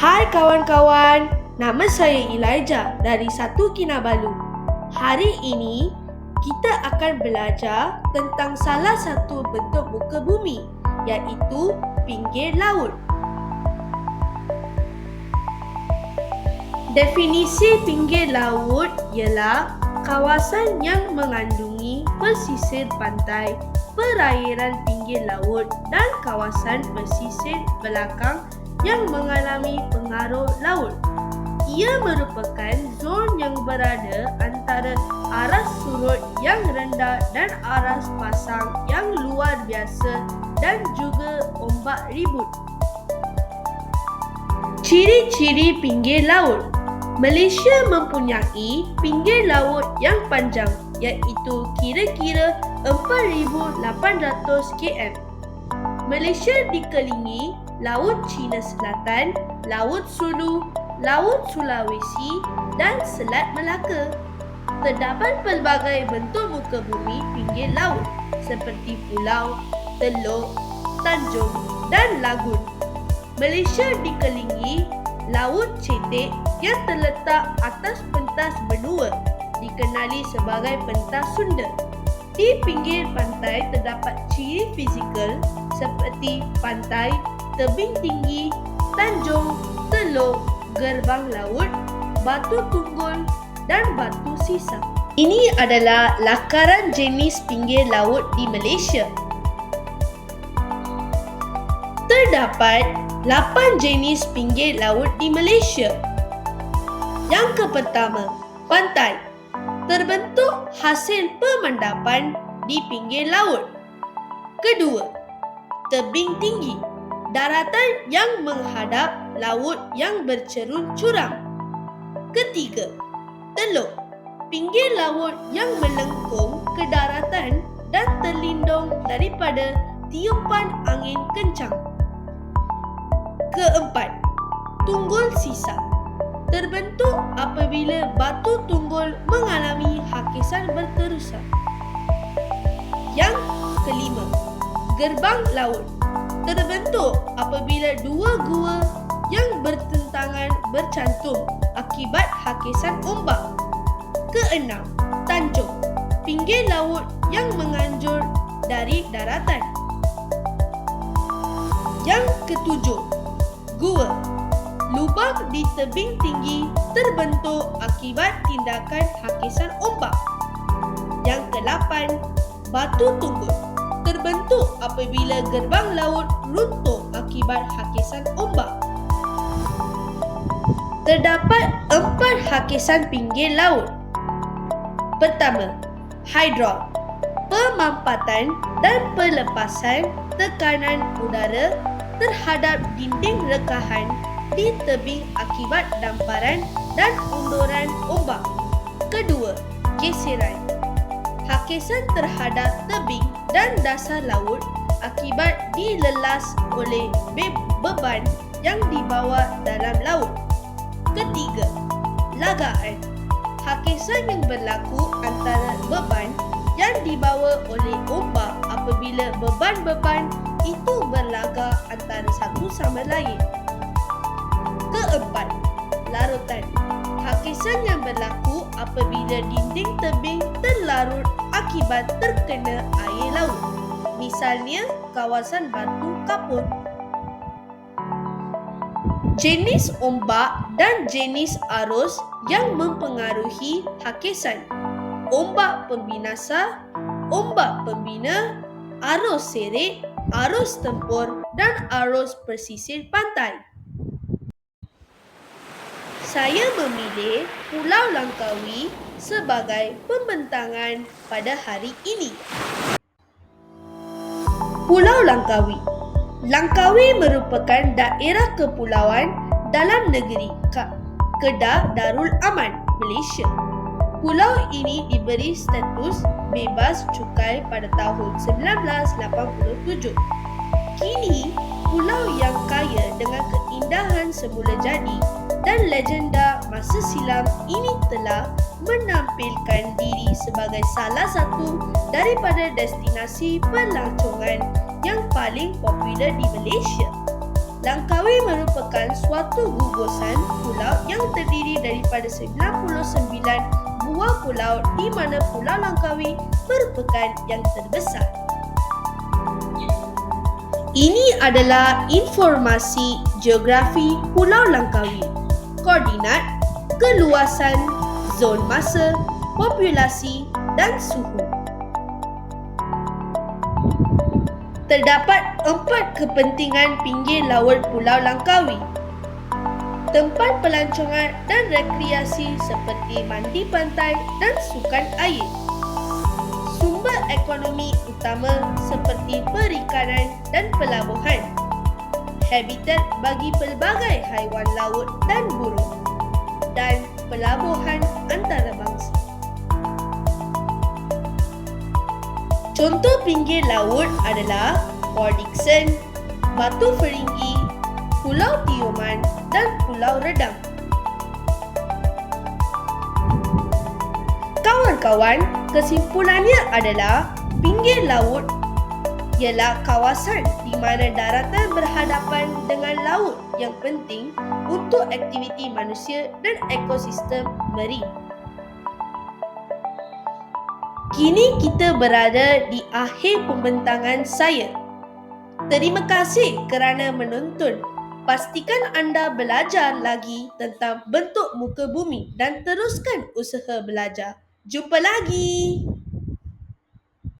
Hai kawan-kawan, nama saya Elijah dari Satu Kinabalu. Hari ini kita akan belajar tentang salah satu bentuk muka bumi iaitu pinggir laut. Definisi pinggir laut ialah kawasan yang mengandungi pesisir pantai, perairan pinggir laut dan kawasan pesisir belakang yang mengalami pengaruh laut. Ia merupakan zon yang berada antara aras surut yang rendah dan aras pasang yang luar biasa dan juga ombak ribut. Ciri-ciri pinggir laut Malaysia mempunyai pinggir laut yang panjang iaitu kira-kira 4,800 km. Malaysia dikelilingi Laut Cina Selatan, Laut Sulu, Laut Sulawesi dan Selat Melaka. Terdapat pelbagai bentuk muka bumi pinggir laut seperti pulau, teluk, tanjung dan lagun. Malaysia dikelilingi Laut Cetek yang terletak atas pentas benua dikenali sebagai pentas Sunda. Di pinggir pantai terdapat ciri fizikal seperti pantai, tebing tinggi, tanjung, teluk, gerbang laut, batu tunggul dan batu sisa. Ini adalah lakaran jenis pinggir laut di Malaysia. Terdapat 8 jenis pinggir laut di Malaysia. Yang pertama, pantai. Terbentuk hasil pemandapan di pinggir laut. Kedua, tebing tinggi. Daratan yang menghadap laut yang bercerun curam. Ketiga, teluk. Pinggir laut yang melengkung ke daratan dan terlindung daripada tiupan angin kencang. Keempat, tunggul sisa. Terbentuk apabila batu tunggul mengalami hakisan berterusan. Yang kelima, gerbang laut. Terbentuk apabila dua gua yang bertentangan bercantum akibat hakisan ombak. Keenam, tanjung. Pinggir laut yang menganjur dari daratan. Yang ketujuh, gua. Lubang di tebing tinggi terbentuk akibat tindakan hakisan ombak. Yang kelapan, batu tunggul. Terbentuk apabila gerbang laut runtuh akibat hakisan ombak. Terdapat empat hakisan pinggir laut. Pertama, hydro. Pemampatan dan pelepasan tekanan udara terhadap dinding rekahan di tebing akibat damparan dan unduran ombak. Kedua, geseran. Hakisan terhadap tebing dan dasar laut akibat dilelas oleh be- beban yang dibawa dalam laut. Ketiga, lagaan. Hakisan yang berlaku antara beban yang dibawa oleh ombak apabila beban-beban itu berlaga antara satu sama lain. Keempat, larutan. Hakisan yang berlaku apabila dinding tebing terlarut akibat terkena air laut. Misalnya, kawasan batu kapur. Jenis ombak dan jenis arus yang mempengaruhi hakisan. Ombak pembinasa, ombak pembina, arus serik, arus tempur dan arus pesisir pantai. Saya memilih Pulau Langkawi sebagai pembentangan pada hari ini. Pulau Langkawi Langkawi merupakan daerah kepulauan dalam negeri Kedah Darul Aman, Malaysia. Pulau ini diberi status bebas cukai pada tahun 1987. Kini, pulau yang kaya dengan keindahan semula jadi dan legenda masa silam ini telah menampilkan diri sebagai salah satu daripada destinasi pelancongan yang paling popular di Malaysia. Langkawi merupakan suatu gugusan pulau yang terdiri daripada 99 buah pulau di mana Pulau Langkawi merupakan yang terbesar. Ini adalah informasi geografi Pulau Langkawi. Koordinat, keluasan, zon masa, populasi dan suhu. Terdapat empat kepentingan pinggir laut Pulau Langkawi. Tempat pelancongan dan rekreasi seperti mandi pantai dan sukan air. Sumber ekonomi utama seperti perikanan dan pelabuhan. Habitat bagi pelbagai haiwan laut dan burung. Dan pelabuhan antarabangsa. Contoh pinggir laut adalah Port Dickson, Batu Feringgi, Pulau Tioman dan Pulau Redang. Kawan-kawan, kesimpulannya adalah pinggir laut ialah kawasan di mana daratan berhadapan dengan laut yang penting untuk aktiviti manusia dan ekosistem marine. Kini kita berada di akhir pembentangan saya. Terima kasih kerana menonton. Pastikan anda belajar lagi tentang bentuk muka bumi dan teruskan usaha belajar. Jumpa lagi.